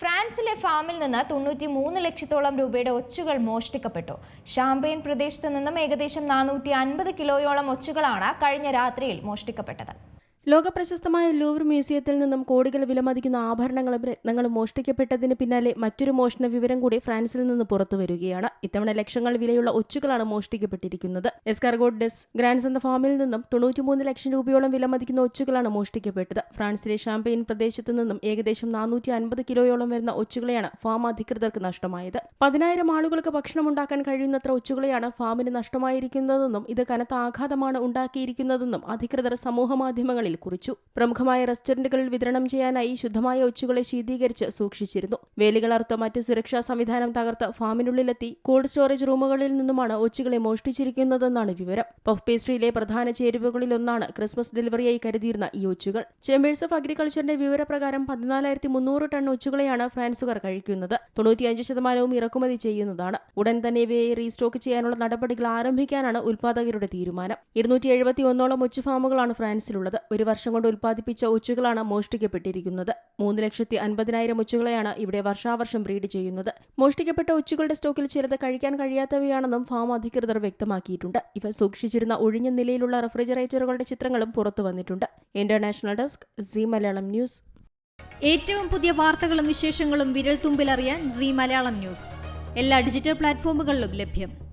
ഫ്രാൻസിലെ ഫാമിൽ നിന്ന് തൊണ്ണൂറ്റി മൂന്ന് ലക്ഷത്തോളം രൂപയുടെ ഒച്ചുകൾ മോഷ്ടിക്കപ്പെട്ടു. ഷാംപെയിൻ പ്രദേശത്ത് നിന്നും ഏകദേശം നാനൂറ്റി അൻപത് കിലോയോളം ഒച്ചുകളാണ് കഴിഞ്ഞ രാത്രിയിൽ മോഷ്ടിക്കപ്പെട്ടത്. ലോകപ്രശസ്തമായ ലൂവർ മ്യൂസിയത്തിൽ നിന്നും കോടികൾ വിലമതിക്കുന്ന ആഭരണങ്ങളും രത്നങ്ങളും മോഷ്ടിക്കപ്പെട്ടതിന് പിന്നാലെ മറ്റൊരു മോഷണ വിവരം കൂടി ഫ്രാൻസിൽ നിന്ന് പുറത്തു വരികയാണ്. ഇത്തവണ ലക്ഷങ്ങൾ വിലയുള്ള ഒച്ചുകളാണ് മോഷ്ടിക്കപ്പെട്ടിരിക്കുന്നത്. എസ്കാർഗോട്ട് ഡെസ് ഗ്രാൻഡ്സ് എന്ന ഫാമിൽ നിന്നും തൊണ്ണൂറ്റിമൂന്ന് ലക്ഷം രൂപയോളം വിലമതിക്കുന്ന ഒച്ചുകളാണ് മോഷ്ടിക്കപ്പെട്ടത്. ഫ്രാൻസിലെ ഷാംപെയിൻ പ്രദേശത്ത് നിന്നും ഏകദേശം നാനൂറ്റി അൻപത് കിലോയോളം വരുന്ന ഒച്ചുകളെയാണ് ഫാം അധികൃതർക്ക് നഷ്ടമായത്. പതിനായിരം ആളുകൾക്ക് ഭക്ഷണം ഉണ്ടാക്കാൻ കഴിയുന്നത്ര ഒച്ചുകളെയാണ് ഫാമിന് നഷ്ടമായിരിക്കുന്നതെന്നും ഇത് കനത്ത ആഘാതമാണ് ഉണ്ടാക്കിയിരിക്കുന്നതെന്നും അധികൃതർ കുറിച്ചു. പ്രമുഖമായ റെസ്റ്റോറന്റുകളിൽ വിതരണം ചെയ്യാനായി ശുദ്ധമായ ഒച്ചുകളെ ശീതീകരിച്ച് സൂക്ഷിച്ചിരുന്നു. വേലികളർത്ത് മറ്റ് സുരക്ഷാ സംവിധാനം തകർത്ത് ഫാമിനുള്ളിലെത്തി. കോൾഡ് സ്റ്റോറേജ് റൂമുകളിൽ നിന്നുമാണ് ഒച്ചുകളെ മോഷ്ടിച്ചിരിക്കുന്നതെന്നാണ് വിവരം. പഫ് പേസ്ട്രിയിലെ പ്രധാന ചേരുവകളിലൊന്നാണ് ക്രിസ്മസ് ഡെലിവറിയായി കരുതിയിരുന്ന ഈ ഒച്ചുകൾ. ചേമ്പേഴ്സ് ഓഫ് അഗ്രികൾച്ചറിന്റെ വിവരപ്രകാരം പതിനാലായിരത്തി മുന്നൂറ് ടൺ ഒച്ചുകളെയാണ് ഫ്രാൻസുകാർ കഴിക്കുന്നത്. തൊണ്ണൂറ്റിയഞ്ച് ശതമാനവും ഇറക്കുമതി ചെയ്യുന്നതാണ്. ഉടൻ തന്നെ ഇവയെ റീസ്റ്റോക്ക് ചെയ്യാനുള്ള നടപടികൾ ആരംഭിക്കാനാണ് ഉൽപാദകരുടെ തീരുമാനം. ഇരുന്നൂറ്റി എഴുപത്തി ഒന്നോളം ഒച്ചു ഫാമുകളാണ് ഫ്രാൻസിലുള്ളത്. ഒരു വർഷം കൊണ്ട് ഉൽപ്പാദിപ്പിച്ച ഒച്ചുകളാണ് മോഷ്ടിക്കപ്പെട്ടിരിക്കുന്നത്. മൂന്ന് ലക്ഷത്തി അൻപതിനായിരം ഒച്ചുകളെയാണ് ഇവിടെ വർഷാവർഷം ബ്രീഡ് ചെയ്യുന്നത്. മോഷ്ടിക്കപ്പെട്ട ഒച്ചുകളുടെ സ്റ്റോക്കിൽ ചിലത് കഴിക്കാൻ കഴിയാത്തവയാണെന്നും ഫാം അധികൃതർ വ്യക്തമാക്കിയിട്ടുണ്ട്. ഇവ സൂക്ഷിച്ചിരുന്ന ഒഴിഞ്ഞ നിലയിലുള്ള റെഫ്രിജറേറ്ററുകളുടെ ചിത്രങ്ങളും പുറത്തു വന്നിട്ടുണ്ട്. International desk C Malayalam news. ഏറ്റവും പുതിയ വാർത്തകളും വിശേഷങ്ങളും വിരൽ തുമ്പിലറിയാൻ സി മലയാളം ന്യൂസ്. എല്ലാ ഡിജിറ്റൽ പ്ലാറ്റ്ഫോമുകളിലും ലഭ്യം.